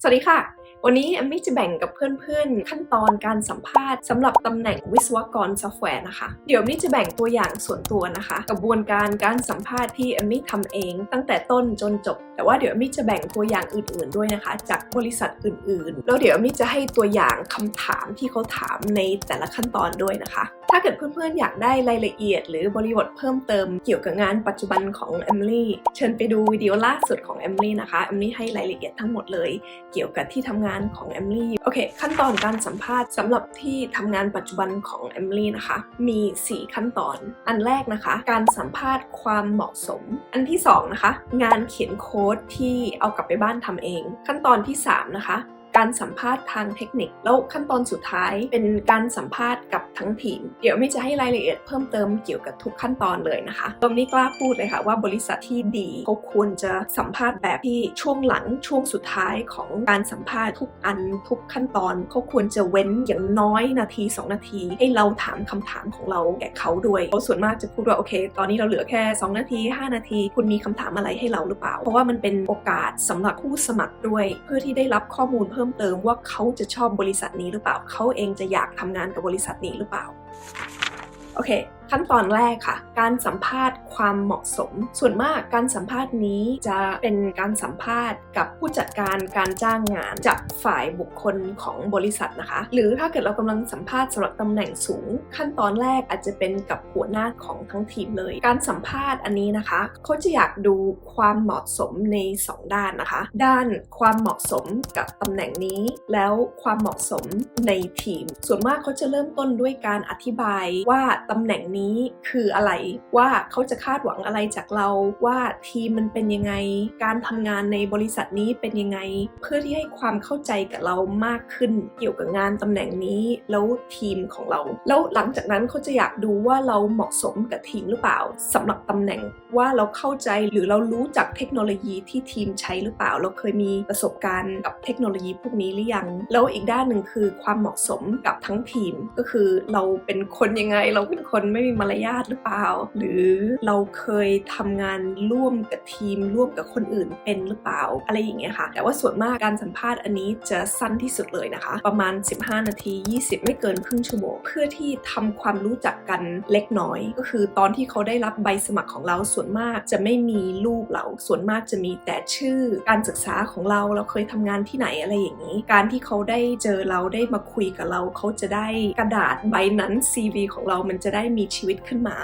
สวัสดีค่ะ วันนี้แอมมี่จะแบ่งกับเพื่อนๆ ขั้นตอนการสัมภาษณ์สำหรับตำแหน่งวิศวกรซอฟต์แวร์นะคะ เดี๋ยวแอมมี่จะแบ่งตัวอย่างส่วนตัวนะคะ กระบวนการการสัมภาษณ์ที่แอมมี่ทำเอง ตั้งแต่ต้นจนจบ แต่ว่าเดี๋ยวแอมมี่จะแบ่งตัวอย่างอื่น ๆด้วยนะคะ จากบริษัทอื่นๆ แล้วเดี๋ยวแอมมี่จะให้ตัวอย่างคำถามที่เขาถามในแต่ละขั้นตอนด้วยนะคะ ถ้าเกิดเพื่อนๆ อยากได้รายละเอียด หรือบริบทเพิ่มเติมเกี่ยวกับงานปัจจุบันของแอมลี่เชิญไปดูวิดีโอล่าสุดของแอมลี่นะคะแอมลี่ให้รายละเอียดทั้งหมดเลย เกี่ยวกับที่ทำงานของแอมลี่โอเคขั้นตอนการสัมภาษณ์สำหรับที่ทำงานปัจจุบันของแอมลี่นะคะ มี 4 ขั้นตอน อันแรกนะคะ การสัมภาษณ์ความเหมาะสม อันที่ 2 นะคะ งานเขียนโค้ดที่เอากลับไปบ้านทำเอง ขั้นตอนที่ 3 นะคะ การสัมภาษณ์ทางเทคนิค แล้วขั้นตอนสุดท้ายเป็นการสัมภาษณ์กับทั้งทีม เดี๋ยวไม่จะให้รายละเอียดเพิ่มเติมเกี่ยวกับทุกขั้นตอนเลยนะคะตรงนี้กล้าพูดเลยค่ะว่าบริษัทที่ดีเขาควรจะสัมภาษณ์แบบที่ช่วงหลังช่วงสุดท้ายของการสัมภาษณ์ทุกอันทุกขั้นตอนเขาควรจะเว้นอย่างน้อยนาที 2 นาที ให้เราถามคำถามของเราแก่เขาด้วยเขาส่วนมากจะพูดว่าโอเค ตอนนี้เราเหลือแค่ 2 นาที 5 นาที คุณมีคำถามอะไรให้เราหรือเปล่า เพราะว่ามันเป็นโอกาสสำหรับผู้สมัครด้วย เพื่อที่ได้รับข้อมูลเพิ่มเติมว่าเขาจะชอบบริษัทนี้หรือเปล่า เขาเองจะอยากทำงานกับบริษัทนี้หรือเปล่า โอเค ขั้นตอนแรกค่ะ การสัมภาษณ์ความเหมาะสม ส่วนมากการสัมภาษณ์นี้จะเป็นการสัมภาษณ์กับผู้จัดการการจ้างงานจากฝ่ายบุคคลของบริษัทนะคะ หรือถ้าเกิดเรากำลังสัมภาษณ์สำหรับตำแหน่งสูง ขั้นตอนแรกอาจจะเป็นกับหัวหน้าของทั้งทีมเลย การสัมภาษณ์อันนี้นะคะ เขาจะอยากดูความเหมาะสมใน 2 ด้านนะคะ ด้านความเหมาะสมกับตำแหน่งนี้ แล้วความเหมาะสมในทีม ส่วนมากเขาจะเริ่มต้นด้วยการอธิบายว่าตำแหน่งนี้คืออะไร ว่าเขาจะคาดหวังอะไรจากเราว่าทีมมันเป็นยังไง การทำงานในบริษัทนี้เป็นยังไง เพื่อที่ให้ความเข้าใจกับเรามากขึ้นเกี่ยวกับงานตำแหน่งนี้แล้วทีมของเรา แล้วหลังจากนั้นเขาจะอยากดูว่าเราเหมาะสมกับทีมหรือเปล่าสำหรับตำแหน่งว่าเราเข้าใจหรือเรารู้จักเทคโนโลยีที่ทีมใช้หรือเปล่า เราเคยมีประสบการณ์กับเทคโนโลยีพวกนี้หรือยัง แล้วอีกด้านหนึ่งคือความเหมาะสมกับทั้งทีมก็คือเราเป็นคนยังไงเราเป็นคนไม่มีมารยาทหรือเปล่า หรือเราเคยทำงานร่วมกับทีมร่วมกับคนอื่นเป็นหรือเปล่า อะไรอย่างเงี้ยค่ะ แต่ว่าส่วนมากการสัมภาษณ์อันนี้จะสั้นที่สุดเลยนะคะ ประมาณ 15 นาที 20 ไม่เกินครึ่งชั่วโมง เพื่อที่ทำความรู้จักกันเล็กน้อย ก็คือตอนที่เขาได้รับใบสมัครของเราส่วนมากจะไม่มีรูปเรา ส่วนมากจะมีแต่ชื่อการศึกษาของเราเราเคยทำงานที่ไหนอะไรอย่างนี้ การที่เขาได้เจอเราได้มาคุยกับเรา เขาจะได้กระดาษใบนั้น CV ของเรามันจะได้มีชีชีวิตขึ้นมา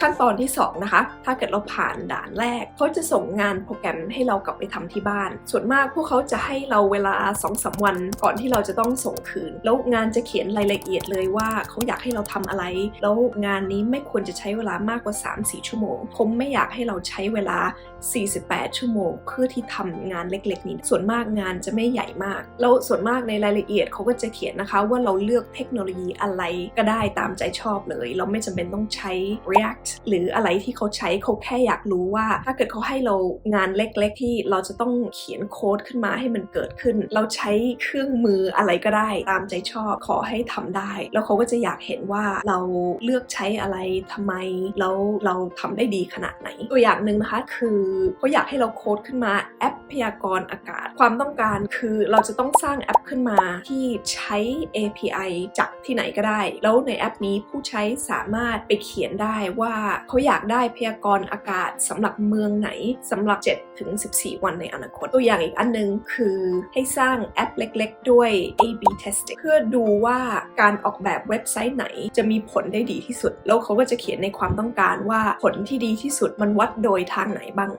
ขั้นตอนที่ 2 นะคะ ถ้าเกิดเราผ่านด่านแรกเขาจะส่งงานโปรแกรมให้เรากลับไปทำที่บ้าน ส่วนมากพวกเขาจะให้เราเวลา2อสวัน ก่อนที่เราจะต้องส่งคืน แล้วงานจะเขียนรายละเอียดเลยว่าเขาอยากให้เราทำอะไร แล้วงานนี้ไม่ควรจะใช้เวลามากกว่า 3-4 ชั่วโมง ผมไม่อยากให้เราใช้เวลา 48 ชั่วโมง เพื่อที่ทำงานเล็กๆนี้ ส่วนมากงานจะไม่ใหญ่มาก แล้วส่วนมากในรายละเอียดเขาก็จะเขียนนะคะว่าเราเลือกเทคโนโลยีอะไรก็ได้ตามใจชอบเลย เราไม่จำเป็นต้องใช้ React หรืออะไรที่เขาใช้เขาแค่อยากรู้ว่า ถ้าเกิดเขาให้เรางานเล็กๆ ที่เราจะต้องเขียนโค้ดขึ้นมาให้มันเกิดขึ้น เราใช้เครื่องมืออะไรก็ได้ ตามใจชอบขอให้ทำได้ แล้วเขาก็จะอยากเห็นว่าเราเลือกใช้อะไรทำไมแล้วเราทำได้ดีขนาดไหน ตัวอย่างหนึ่งนะคะคือเขาอยากให้เราโค้ดขึ้นมาแอปพยากรณ์อากาศ ความต้องการคือเราจะต้องสร้างแอปขึ้นมาที่ใช้ API จากที่ไหนก็ได้ แล้วในแอปนี้ผู้ใช้สามารถไปเขียนได้ว่าเขาอยากได้พยากรณ์อากาศสำหรับเมืองไหนสำหรับ7ถึง14 วันในอนาคต ตัวอย่างอีกอันนึงคือให้สร้างแอปเล็กๆ ด้วย A/B testing เพื่อดูว่าการออกแบบเว็บไซต์ไหนจะมีผลได้ดีที่สุด แล้วเขาก็จะเขียนในความต้องการว่าผลที่ดีที่สุดมันวัดโดยทางไหนบ้าง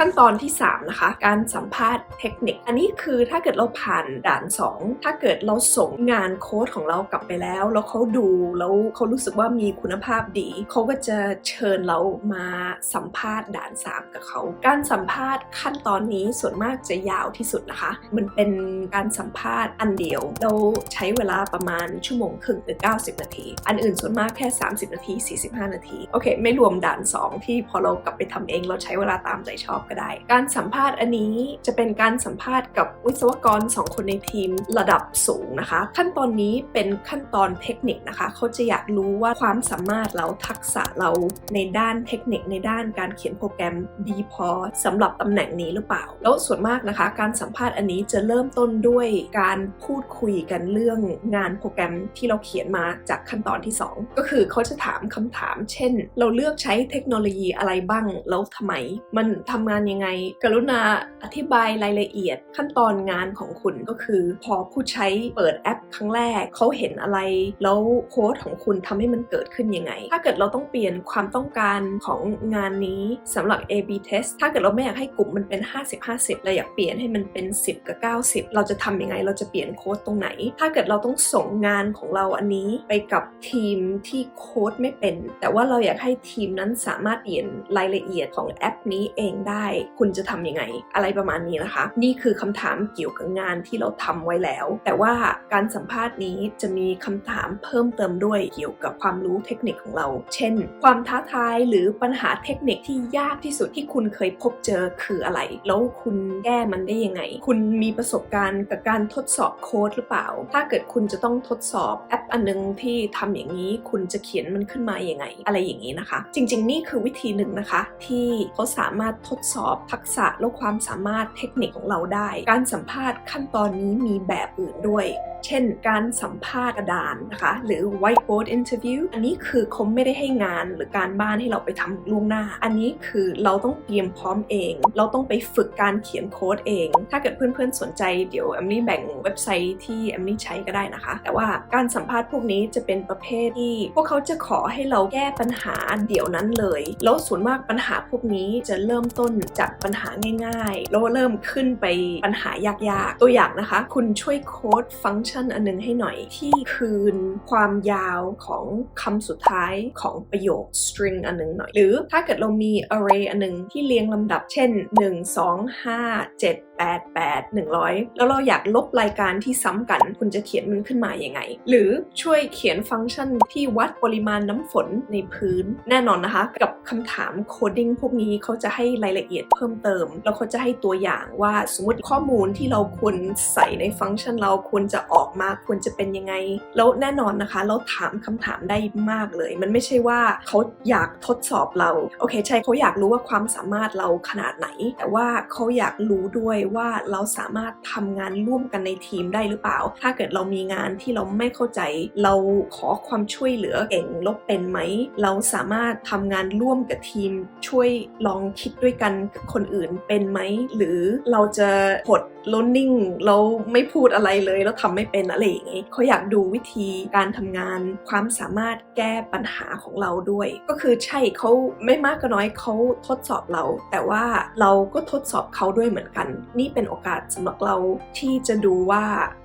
ขั้นตอนที่ 3 นะคะ การสัมภาษณ์เทคนิค อันนี้คือถ้าเกิดเราผ่านด่าน 2 ถ้าเกิดเราส่งงานโค้ดของเรากลับไปแล้ว แล้วเขาดูแล้วเขารู้สึกว่ามีคุณภาพดี เขาก็จะเชิญเรามาสัมภาษณ์ด่าน 3 กับเขา การสัมภาษณ์ขั้นตอนนี้ส่วนมากจะยาวที่สุดนะคะ มันเป็นการสัมภาษณ์อันเดียว เราใช้เวลาประมาณชั่วโมงครึ่งหรือ 90 นาที อันอื่นส่วนมากแค่ 30 นาที 45 นาที โอเค ไม่รวมด่าน 2 ที่พอเรากลับไปทำเองเราใช้เวลาตามใจชอบก็ได้ การสัมภาษณ์อันนี้จะเป็นการสัมภาษณ์กับวิศวกรสองคนในทีมระดับสูงนะคะ ขั้นตอนนี้เป็นขั้นตอนเทคนิคนะคะ เขาจะอยากรู้ว่าความสามารถเราทักษะเราในด้านเทคนิคในด้านการเขียนโปรแกรมดีพอสำหรับตำแหน่งนี้หรือเปล่า แล้วส่วนมากนะคะ การสัมภาษณ์อันนี้จะเริ่มต้นด้วยการพูดคุยกันเรื่องงานโปรแกรมที่เราเขียนมาจากขั้นตอนที่ 2 ก็คือเขาจะถามคำถาม เช่น เราเลือกใช้เทคโนโลยีอะไรบ้างแล้วทำไม มันทำงานยังไง กรุณาอธิบายรายละเอียดขั้นตอนงานของคุณก็คือ พอผู้ใช้เปิดแอปครั้งแรกเขาเห็นอะไร แล้วโค้ดของคุณทำให้มันเกิดขึ้นยังไง ถ้าเกิดเราต้องเปลี่ยนความต้องการของงานนี้สำหรับ A/B test ถ้าเกิดเราไม่อยากให้กลุ่มมันเป็น 50-50 เราอยากเปลี่ยนให้มันเป็น 10 กับ 90 เราจะทำยังไง เราจะเปลี่ยนโค้ดตรงไหน ถ้าเกิดเราต้องส่งงานของเราอันนี้ไปกับทีมที่โค้ดไม่เป็น แต่ว่าเราอยากให้ทีมนั้นสามารถเปลี่ยนรายละเอียดของแอปนี้เองได้คุณจะทำยังไง อะไรประมาณนี้นะคะ นี่คือคำถามเกี่ยวกับงานที่เราทำไว้แล้ว แต่ว่าการสัมภาษณ์นี้จะมีคำถามเพิ่มเติมด้วยเกี่ยวกับความรู้เทคนิคของเรา เช่น ความท้าทายหรือปัญหาเทคนิคที่ยากที่สุดที่คุณเคยพบเจอคืออะไร แล้วคุณแก้มันได้ยังไง คุณมีประสบการณ์กับการทดสอบโค้ดหรือเปล่า ถ้าเกิดคุณจะต้องทดสอบแอปอันนึงที่ทำอย่างนี้ คุณจะเขียนมันขึ้นมาอย่างไง อะไรอย่างนี้นะคะ จริง ๆ นี่คือวิธีหนึ่งนะคะ ที่เขาสามารถทดสอบทักษะและความสามารถเทคนิคของเราได้ การสัมภาษณ์ขั้นตอนนี้มีแบบอื่นด้วยเช่นการสัมภาษณ์กระดานนะคะหรือ whiteboard interview อันนี้คือเขาไม่ได้ให้งานหรือการบ้านให้เราไปทำล่วงหน้า อันนี้คือเราต้องเตรียมพร้อมเอง เราต้องไปฝึกการเขียนโค้ดเอง ถ้าเกิดเพื่อนๆสนใจเดี๋ยวแอมมี่แบ่งเว็บไซต์ที่แอมมี่ใช้ก็ได้นะคะ แต่ว่าการสัมภาษณ์พวกนี้จะเป็นประเภทที่ พวกเขาจะขอให้เราแก้ปัญหาเดี๋ยวนั้นเลย แล้วส่วนมากปัญหาพวกนี้จะเริ่มต้นจากปัญหาง่ายๆแล้วเริ่มขึ้นไปปัญหายากๆ ตัวอย่างนะคะ คุณช่วยโค้ดฟังก์ชันอันหนึงให้หน่อยที่คืนความยาวของคำสุดท้ายของประโยค string อันหนึงหน่อย หรือถ้าเกิดเรามี array อันหนึงที่เรียงลำดับเช่น 1 2 5 7 8 8 100 แล้วเราอยากลบรายการที่ซ้ำกัน คุณจะเขียนมันขึ้นมาอย่างไง หรือช่วยเขียนฟังก์ชันที่วัดปริมาณน้ำฝนในพื้น แน่นอนนะคะ กับคำถามโคดดิ้งพวกนี้เขาจะให้รายละเอียดเพิ่มเติม แล้วเขาจะให้ตัวอย่างว่าสมมติข้อมูลที่เราควรใส่ในฟังก์ชันเราควรจะออกมาควรจะเป็นยังไง แล้วแน่นอนนะคะ เราถามคำถามได้มากเลย มันไม่ใช่ว่าเขาอยากทดสอบเรา โอเค ใช่เขาอยากรู้ว่าความสามารถเราขนาดไหน แต่ว่าเขาอยากรู้ด้วยว่าเราสามารถทำงานร่วมกันในทีมได้หรือเปล่า ถ้าเกิดเรามีงานที่เราไม่เข้าใจ เราขอความช่วยเหลือเก่งลบเป็นไหม เราสามารถทำงานร่วมกับทีม ช่วยลองคิดด้วยกันกับคนอื่นเป็นไหม หรือเราจะหดล้นิ่ง เราไม่พูดอะไรเลยแล้วทำไม่เป็นอะไรอย่างงี้เขาอยากดูวิธีการทำงาน ความสามารถแก้ปัญหาของเราด้วย ก็คือใช่เขาไม่มากก็น้อยเขาทดสอบเรา แต่ว่าเราก็ทดสอบเขาด้วยเหมือนกันนี่เป็นโอกาสสำหรับเราที่จะดูว่า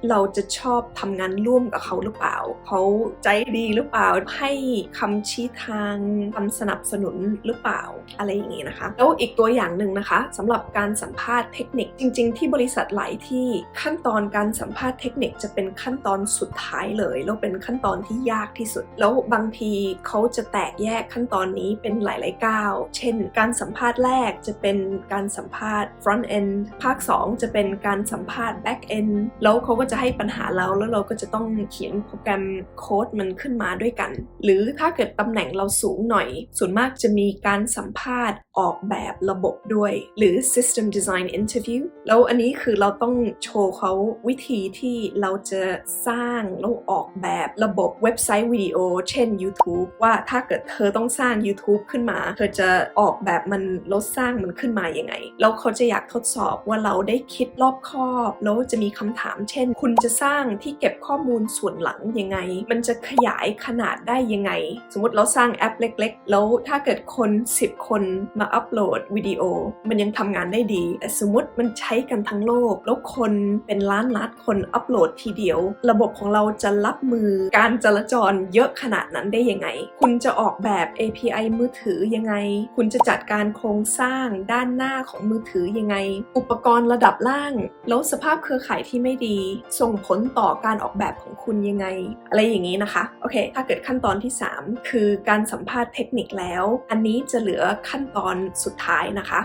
เราจะชอบทำงานร่วมกับเขาหรือเปล่า เขาใจดีหรือเปล่า ให้คำชี้ทางคำสนับสนุนหรือเปล่าอะไรอย่างนี้นะคะ แล้วอีกตัวอย่างหนึ่งนะคะสำหรับการสัมภาษณ์เทคนิคจริง ๆ ที่บริษัทหลายที่ขั้นตอนการสัมภาษณ์เทคนิคจะเป็นขั้นตอนสุดท้ายเลยแล้วเป็นขั้นตอนที่ยากที่สุด แล้วบางทีเขาจะแตกแยกขั้นตอนนี้เป็นหลาย ๆ ก้าว เช่น การสัมภาษณ์แรกจะเป็นการสัมภาษณ์ front end ภาค2 จะเป็นการสัมภาษณ์ back end แล้วเขาก็จะให้ปัญหาเราแล้วเราก็จะต้องเขียนโปรแกรมโค้ดมันขึ้นมาด้วยกัน หรือถ้าเกิดตำแหน่งเราสูงหน่อย ส่วนมากจะมีการสัมภาษณ์ออกแบบระบบด้วย หรือ system design interview แล้วอันนี้คือเราต้องโชว์เขาวิธีที่เราจะสร้างแล้วออกแบบระบบเว็บไซต์วิดีโอเช่น YouTube ว่าถ้าเกิดเธอต้องสร้าง YouTube ขึ้นมา เธอจะออกแบบมันแล้วสร้างมันขึ้นมาอย่างไง แล้วเขาจะอยากทดสอบว่าเราราได้คิดรอบคอบ แล้วจะมีคำถามเช่น คุณจะสร้างที่เก็บข้อมูลส่วนหลังยังไง มันจะขยายขนาดได้ยังไง สมมติเราสร้างแอปเล็ก ๆ แล้วถ้าเกิดคน 10 คนมาอัปโหลดวิดีโอ มันยังทำงานได้ดีแต่สมมติมันใช้กันทั้งโลก แล้วคนเป็นล้านล้านคนอัปโหลดทีเดียว ระบบของเราจะรับมือการจราจรเยอะขนาดนั้นได้ยังไง คุณจะออกแบบ API มือถือยังไง คุณจะจัดการโครงสร้างด้านหน้าของมือถือยังไง อุปกรณ์ระดับล่าง แล้วสภาพเครือข่ายที่ไม่ดี ส่งผลต่อการออกแบบของคุณยังไง อะไรอย่างนี้นะคะ โอเค ถ้าเกิดขั้นตอนที่ 3 คือการสัมภาษณ์เทคนิคแล้ว อันนี้จะเหลือขั้นตอนสุดท้ายนะคะ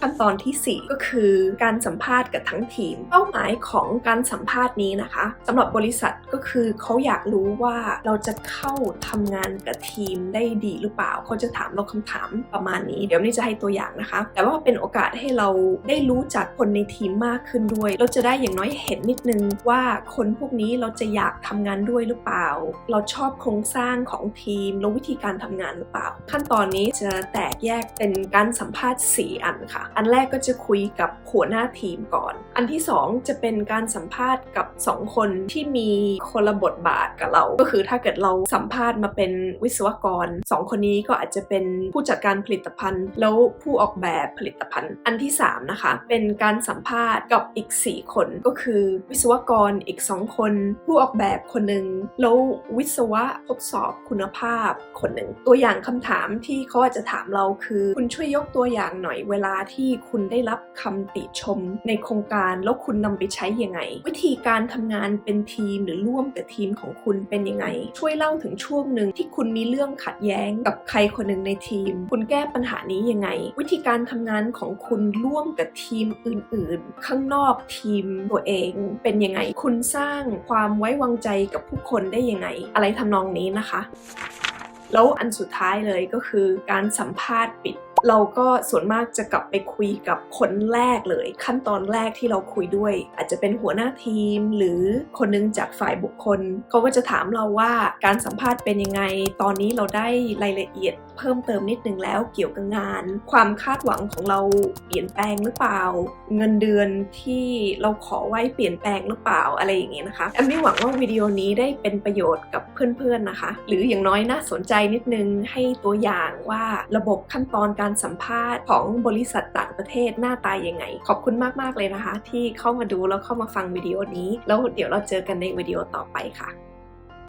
ขั้นตอนทีสี่ 4 ก็คือการสัมภาษณ์กับทั้งทีม เป้าหมายของการสัมภาษณ์นี้นะคะสำหรับบริษัทก็คือเขาอยากรู้ว่าเราจะเข้าทำงานกับทีมได้ดีหรือเปล่าเขาจะถามเราคำถามประมาณนี้ เดี๋ยวนี้จะให้ตัวอย่างนะคะ แต่ว่าเป็นโอกาสให้เราได้รู้จักคนในทีมมากขึ้นด้วย เราจะได้อย่างน้อยเห็นนิดนึงว่าคนพวกนี้เราจะอยากทำงานด้วยหรือเปล่า เราชอบโครงสร้างของทีมแล้ววิธีการทำงานหรือเปล่า ขั้นตอนนี้จะแตกแยกเป็นการสัมภาษณ์ 4 อันค่ะอันแรกก็จะคุยกับหัวหน้าทีมก่อน อันที่ 2 จะเป็นการสัมภาษณ์กับ 2 คนที่มีคนละบทบาทกับเรา ก็คือถ้าเกิดเราสัมภาษณ์มาเป็นวิศวกร 2 คนนี้ก็อาจจะเป็นผู้จัดการผลิตภัณฑ์ แล้วผู้ออกแบบผลิตภัณฑ์ อันที่ 3 นะคะ เป็นการสัมภาษณ์กับอีก 4 คนก็คือวิศวกรอีก 2 คน ผู้ออกแบบคนหนึ่งแล้ววิศวะทดสอบคุณภาพคนหนึ่งตัวอย่างคำถามที่เขาอาจจะถามเราคือ คุณช่วยยกตัวอย่างหน่อยเวลาที่ที่คุณได้รับคำติชมในโครงการแล้วคุณนำไปใช้ยังไง วิธีการทำงานเป็นทีมหรือร่วมกับทีมของคุณเป็นยังไง ช่วยเล่าถึงช่วงหนึ่งที่คุณมีเรื่องขัดแย้งกับใครคนหนึ่งในทีม คุณแก้ปัญหานี้ยังไง วิธีการทำงานของคุณร่วมกับทีมอื่น ๆ ข้างนอกทีมตัวเองเป็นยังไง คุณสร้างความไว้วางใจกับผู้คนได้ยังไง อะไรทำนองนี้นะคะแล้วอันสุดท้ายเลยก็คือการสัมภาษณ์ปิด เราก็ส่วนมากจะกลับไปคุยกับคนแรกเลย ขั้นตอนแรกที่เราคุยด้วย อาจจะเป็นหัวหน้าทีม หรือคนหนึงจากฝ่ายบุคคลเขาก็จะถามเราว่าการสัมภาษณ์เป็นยังไง ตอนนี้เราได้รายละเอียด เพิ่มเติมนิดนึงแล้วเกี่ยวกับงาน ความคาดหวังของเราเปลี่ยนแปลงหรือเปล่า เงินเดือนที่เราขอไว้เปลี่ยนแปลงหรือเปล่าอะไรอย่างเงี้ยนะคะแอมไม่หวังว่าวิดีโอนี้ได้เป็นประโยชน์กับเพื่อนๆนะคะ หรืออย่างน้อยน่าสนใจนิดนึงให้ตัวอย่างว่าระบบขั้นตอนการสัมภาษณ์ของบริษัทต่างประเทศหน้าตายังไง ขอบคุณมากๆเลยนะคะ ที่เข้ามาดูแล้วเข้ามาฟังวิดีโอนี้ แล้วเดี๋ยวเราเจอกันในวิดีโอต่อไปค่ะ